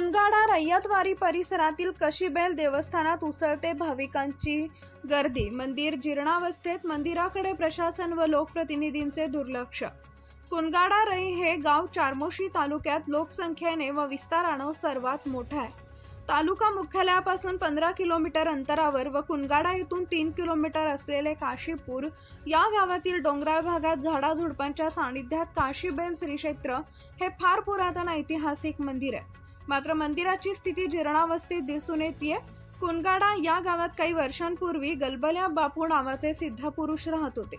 मुनगाडा रय्यतवारी परिसरातील कशीबेल देवस्थानात उसळते भाविकांची गर्दी. मंदिर जीर्णावस्थेत मंदिराकडे प्रशासन व लोकप्रतिनिधींचे दुर्लक्ष. कुनगाडा रई हे गाव चारमोशी तालुक्यात लोकसंख्येने व विस्तारानं सर्वात मोठं आहे. तालुका मुख्यालयापासून पंधरा किलोमीटर अंतरावर व कुनगाडा येथून तीन किलोमीटर असलेले काशीपूर या गावातील डोंगराळ भागात झाडाझुडपांच्या सानिध्यात काशीबेल श्रीक्षेत्र हे फार पुरातन ऐतिहासिक मंदिर आहे. मात्र मंदिराची स्थिती जीर्णावस्थेत दिसून येते कुनगाडा या गावात काही वर्षांपूर्वी गलबल्या बापू नावाचे सिद्धपुरुष राहत होते.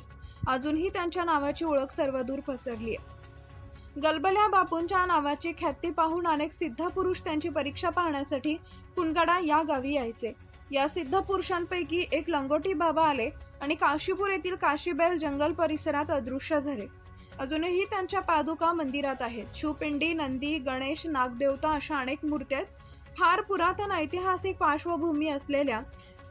अजूनही त्यांच्या नावाची ओळख सर्वदूर पसरली आहे गलबल्या बापूंच्या नावाची ख्याती पाहून अनेक सिद्धपुरुष त्यांची परीक्षा पाहण्यासाठी कुनगाडा या गावी यायचे. या सिद्धपुरुषांपैकी एक लंगोटी बाबा आले आणि काशीपूर येथील काशीबैल जंगल परिसरात अदृश्य झाले. अजूनही त्यांच्या पादुका मंदिरात आहेत. शिवपिंडी नंदी गणेश नागदेवता अशा अनेक मूर्त्या आहेत. फार पुरातन ऐतिहासिक पार्श्वभूमी असलेल्या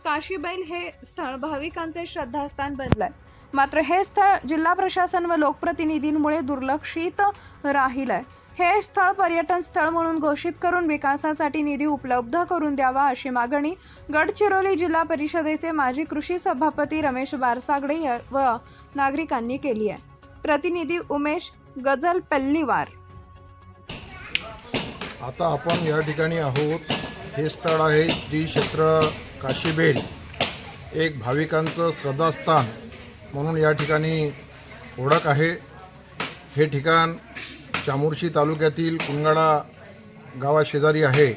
काशीबैल हे स्थळ भाविकांचे श्रद्धास्थान बनलंय. मात्र हे स्थळ जिल्हा प्रशासन व लोकप्रतिनिधींमुळे दुर्लक्षित राहिलंय. हे स्थळ पर्यटन स्थळ म्हणून घोषित करून विकासासाठी निधी उपलब्ध करून द्यावा अशी मागणी गडचिरोली जिल्हा परिषदेचे माजी कृषी सभापती रमेश बारसागडे व नागरिकांनी केली आहे. प्रतिनिधी उमेश गजल पल्लीवार आता आपण या ठिकाणी आहोत. हे स्थळ आहे श्री क्षेत्र काशीबेल. एक भाविकांचं श्रद्धास्थान म्हणून या ठिकाणी ओळख आहे. हे ठिकाण चामोर्शी तालुक्यातील कुंगडा गावाशेजारी आहे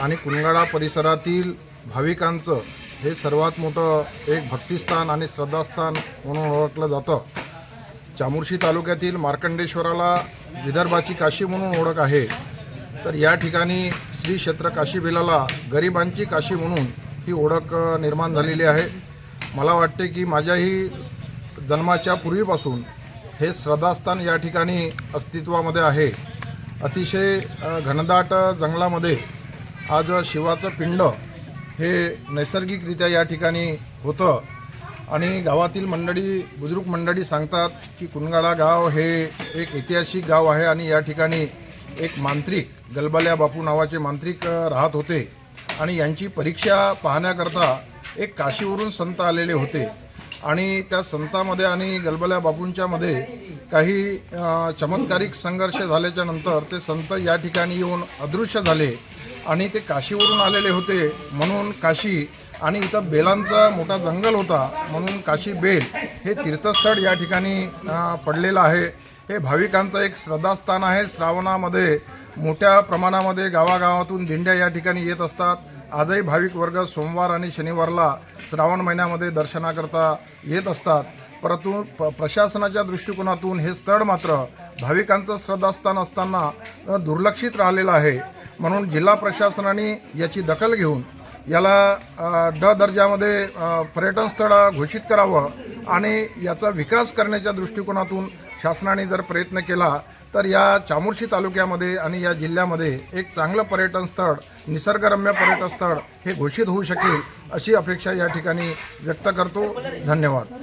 आणि कुंगडा परिसरातील भाविकांचं हे सर्वात मोठं एक भक्तिस्थान आणि श्रद्धास्थान म्हणून ओळखलं जातं. चामोर्शी तालुक्यातील मार्कंडेश्वराला विदर्भाची काशी म्हणून ओळख आहे. तर या ठिकाणी श्री क्षेत्र काशी बिलाला गरिबांची काशी म्हणून ही ओळख निर्माण झालेली आहे. मला वाटते की माझ्याही जन्माच्या पूर्वीपासून हे श्रद्धास्थान या ठिकाणी अस्तित्वामध्ये आहे. अतिशय घनदाट जंगलामध्ये आज शिवाचं पिंड हे नैसर्गिकरित्या या ठिकाणी होतं. आणि गावातील मंडळी बुजुर्ग मंडळी सांगतात की कुनगाडा गाव हे एक ऐतिहासिक गाव आहे आणि या ठिकाणी एक मांत्रिक गलबाल्या बापू नावाचे मांत्रिक राहत होते. आणि यांची परीक्षा पाहण्याकरता एक काशीवरून संत आलेले होते. आणि त्या संतामध्ये आणि गलबल्या बापूंच्यामध्ये काही चमत्कारिक संघर्ष झाल्याच्यानंतर ते संत या ठिकाणी येऊन अदृश्य झाले आणि ते काशीवरून आलेले होते. म्हणून काशी आणि इथं बेलांचा मोठा जंगल होता म्हणून काशी बेल हे तीर्थस्थळ या ठिकाणी पडलेलं आहे. हे भाविकांचं एक श्रद्धास्थान आहे. श्रावणामध्ये मोठ्या प्रमाणामध्ये गावागावातून दिंड्या या ठिकाणी येत असतात. आजही भाविक वर्ग सोमवार आणि शनिवारला श्रावण महिन्यामध्ये दर्शनाकरता येत असतात. परंतु प प्रशासनाच्या दृष्टिकोनातून हे स्थळ मात्र भाविकांचं श्रद्धास्थान असताना दुर्लक्षित राहिलेलं आहे. म्हणून जिल्हा प्रशासनाने याची दखल घेऊन याला ड दर्जामध्ये पर्यटन स्थळ घोषित करावं आणि याचा विकास करण्याच्या दृष्टिकोनातून शासनाने जर प्रयत्न केला तर या चामोर्शी तालुक्यामध्ये आणि या जिल्ह्यामध्ये एक चांगलं पर्यटन स्थळ निसर्गरम्य पर्यटन स्थळ हे घोषित होऊ शकेल अशी अपेक्षा या ठिकाणी व्यक्त करतो. धन्यवाद.